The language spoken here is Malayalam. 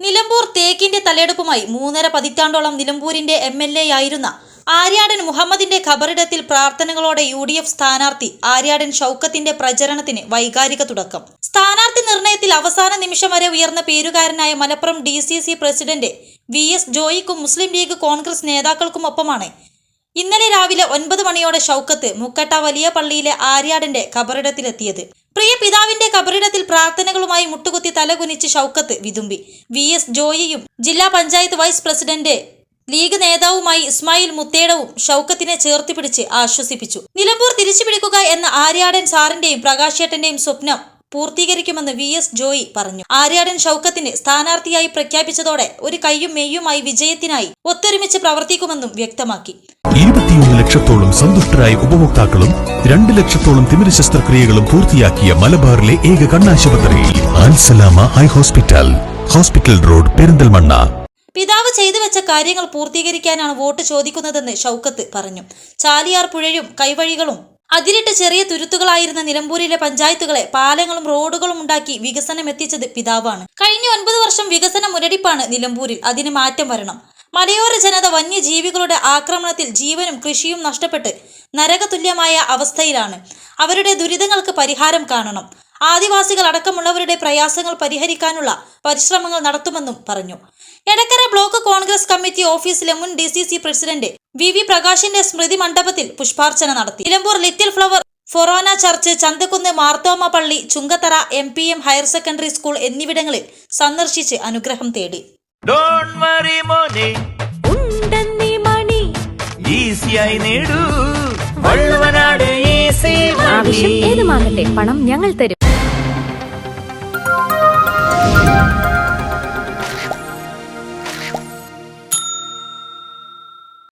നിലമ്പൂർ തേക്കിന്റെ തലയെടുപ്പുമായി മൂന്നര പതിറ്റാണ്ടോളം നിലമ്പൂരിന്റെ എം എൽ എ ആയിരുന്ന ആര്യാടൻ മുഹമ്മദിന്റെ ഖബറിടത്തിൽ പ്രാർത്ഥനകളോടെ യു ഡി എഫ് സ്ഥാനാർത്ഥി ആര്യാടൻ ഷൌക്കത്തിന്റെ പ്രചരണത്തിന് വൈകാരിക തുടക്കം. സ്ഥാനാർത്ഥി നിർണയത്തിൽ അവസാന നിമിഷം വരെ ഉയർന്ന പേരുകാരനായ Malappuram D C C president V S ജോയിക്കും Muslim League Congress നേതാക്കൾക്കുമൊപ്പമാണ്. ഇന്നലെ രാവിലെ ഒൻപത് മണിയോടെ ഷൗക്കത്ത് മുക്കട്ട വലിയ പള്ളിയിലെ ആര്യാടന്റെ ഖബറിടത്തിലെത്തിയത്. പ്രിയ പിതാവിന്റെ കബറിടത്തിൽ പ്രാർത്ഥനകളുമായി മുട്ടുകുത്തി തലകുനിച്ച് ഷൗക്കത്ത് വിതുമ്പി. വി എസ് ജോയിയും ജില്ലാ പഞ്ചായത്ത് വൈസ് പ്രസിഡന്റ് ലീഗ് നേതാവുമായി ഇസ്മായിൽ മുത്തേടവും ഷൗക്കത്തിനെ ചേർത്ത് പിടിച്ച് ആശ്വസിപ്പിച്ചു. നിലമ്പൂർ തിരിച്ചുപിടിക്കുക എന്ന ആര്യാടൻ സാറിന്റെയും പ്രകാശേട്ടന്റെയും സ്വപ്നം പൂർത്തീകരിക്കുമെന്ന് വി എസ് ജോയി പറഞ്ഞു. ആര്യാടൻ ഷൗക്കത്തിനെ സ്ഥാനാർത്ഥിയായി പ്രഖ്യാപിച്ചതോടെ ഒരു കൈയും മെയ്യുമായി വിജയത്തിനായി ഒത്തൊരുമിച്ച് പ്രവർത്തിക്കുമെന്നും വ്യക്തമാക്കി. ഇരുപത്തിയൊന്ന് ലക്ഷത്തോളം സന്തുഷ്ടരായ ഉപഭോക്താക്കളും രണ്ട് ലക്ഷത്തോളം തിമിര ശസ്ത്രക്രിയകളും പൂർത്തിയാക്കിയ മലബാറിലെ ഏക കണ്ണാശുപത്രി Ansalama eye hospital hospital road Perinthalmanna. പിതാവ് ചെയ്തു വെച്ച കാര്യങ്ങൾ പൂർത്തീകരിക്കാനാണ് വോട്ട് ചോദിക്കുന്നതെന്ന് ഷൗക്കത്ത് പറഞ്ഞു. ചാലിയാർ പുഴയും കൈവഴികളും അതിലിട്ട് ചെറിയ തുരുത്തുകളായിരുന്ന നിലമ്പൂരിലെ പഞ്ചായത്തുകളെ പാലങ്ങളും റോഡുകളും ഉണ്ടാക്കി വികസനം എത്തിച്ചത് പിതാവാണ്. കഴിഞ്ഞ ഒൻപത് വർഷം വികസന മുരടിപ്പാണ് നിലമ്പൂരിൽ അതിന് മാറ്റം വരണം. മലയോര ജനത വന്യജീവികളുടെ ആക്രമണത്തിൽ ജീവനും കൃഷിയും നഷ്ടപ്പെട്ട് നരകതുല്യമായ അവസ്ഥയിലാണ്. അവരുടെ ദുരിതങ്ങൾക്ക് പരിഹാരം കാണണം. ആദിവാസികൾ അടക്കമുള്ളവരുടെ പ്രയാസങ്ങൾ പരിഹരിക്കാനുള്ള പരിശ്രമങ്ങൾ നടത്തുമെന്നും പറഞ്ഞു. എടക്കര ബ്ലോക്ക് കോൺഗ്രസ് കമ്മിറ്റി ഓഫീസിലെ മുൻ ഡി പ്രസിഡന്റ് വി വി പ്രകാശിന്റെ സ്മൃതി മണ്ഡപത്തിൽ പുഷ്പാർച്ചന നടത്തി. Nilambur little flower Forane church Chanthakkunnu Marthoma പള്ളി Chungathara M P M higher secondary school എന്നിവിടങ്ങളിൽ സന്ദർശിച്ച് അനുഗ്രഹം തേടി. ആവശ്യം ഏതുമാകട്ടെ പണം ഞങ്ങൾ തരും.